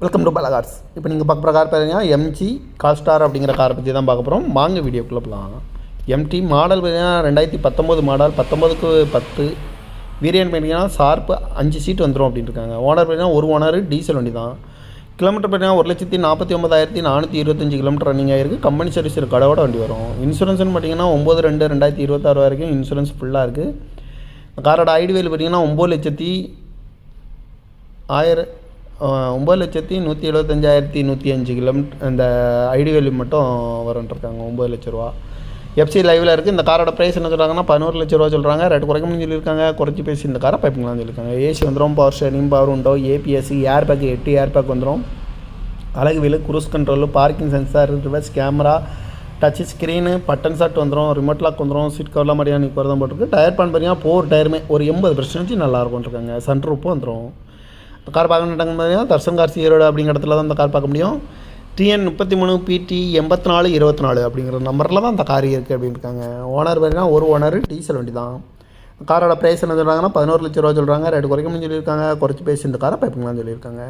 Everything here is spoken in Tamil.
வெல்கம் டு பலகார்ஸ் இப்போ நீங்கள் பார்க்க போகிற கார் பார்த்தீங்கன்னா எம்ஜி கால்ஸ்டார் அப்படிங்கிற காரை பற்றி தான் பார்க்க போகிறோம் வாங்க வீடியோக்குள்ளே போகலாம் எம்டி மாடல் பார்த்தீங்கன்னா ரெண்டாயிரத்தி பத்தொம்போது மாடல் பத்தொம்போதுக்கு பத்து. வேரியன்ட் பார்த்தீங்கன்னா ஷார்ப்பு அஞ்சு சீட் வந்துடும் அப்படின்னு இருக்காங்க. ஓனர் பார்த்தீங்கன்னா ஒரு ஓனர் டீசல் வண்டி தான் கிலோமீட்டர் பார்த்தீங்கன்னா ஒரு லட்சத்தி நாற்பத்தி ஒன்பதாயிரத்தி நானூற்றி இருபத்தஞ்சி கிலோமீட்டர் ரன்னிங் ஆயிருக்கு. கம்பெனி சர்வீஸ் கடவோட வண்டி வரும். இன்சூரன்ஸ்னு பார்த்தீங்கன்னா ஒம்பது ரெண்டு ரெண்டாயிரத்தி இருபத்தாறு வரைக்கும் இன்சூரன்ஸ் ஃபுல்லாக இருக்குது காரோட ஐடி வேல் பார்த்தீங்கன்னா ஒம்பது லட்சத்தி ஆயிரம் ஒம்பது லட்சத்தி நூற்றி எழுபத்தஞ்சாயிரத்தி நூற்றி அஞ்சு கிலோமீட்டர் இந்த ஐடி வேல்யூ மட்டும் வரும்ன்ட்ருக்காங்க ஒம்பது லட்ச ரூபா. எஃப்சி லைவில் இருக்குது இந்த காரோட ப்ரைஸ் என்ன சொல்கிறாங்கன்னா பதினோரு லட்ச ரூபா சொல்கிறாங்க ரேட்டு குறைக்கணும்னு சொல்லியிருக்காங்க. குறைச்சி பேசி இந்த காரை பைப்பிங்களான்னு சொல்லியிருக்காங்க. ஏசி வந்துடும் பவர் ஸ்டேரிங் பவர் உண்டோ ஏபிஎஸ்சி ஏர் பேக் எட்டு ஏர் பேக் வந்துடும் அழகு wheel cruise control parking sensor reverse camera touch screen button shot வந்துடும் ரிமோட் லாக் வந்துடும் சீட் கவர்லாம் மாதிரியான நிற்கிறது தான் போட்டிருக்கு. டயர் பான் பார்த்தீங்கன்னா ஃபோர் டயருமே ஒரு எண்பது பர்சன்டேஜ் நல்லா இருக்கும்ன்ட்ருக்காங்க சன் வந்துடும் இந்த கார் பார்க்க பார்த்தீங்கன்னா தர்சன் கார் சீரோடு அப்படிங்கிற இடத்துல தான் இந்த கார் பார்க்க முடியும். டிஎன் முப்பத்தி மூணு பிடி எண்பத்தி நாலு இருபத்தி நாலு அப்படிங்கிற நம்பரில் தான் இந்த கார் இருக்குது அப்படின்னு இருக்காங்க. ஓனர் பார்த்தீங்கன்னா ஒரு ஓனர் டீசல் வண்டி தான். காரோட ப்ரைஸ் என்ன சொல்கிறாங்கன்னா பதினோரு லட்ச ரூபா சொல்கிறாங்க ரேட்டு குறைக்கணும்னு சொல்லியிருக்காங்க. குறைச்சி பேசி இந்த காரை பைப்புங்களான்னு சொல்லியிருக்காங்க.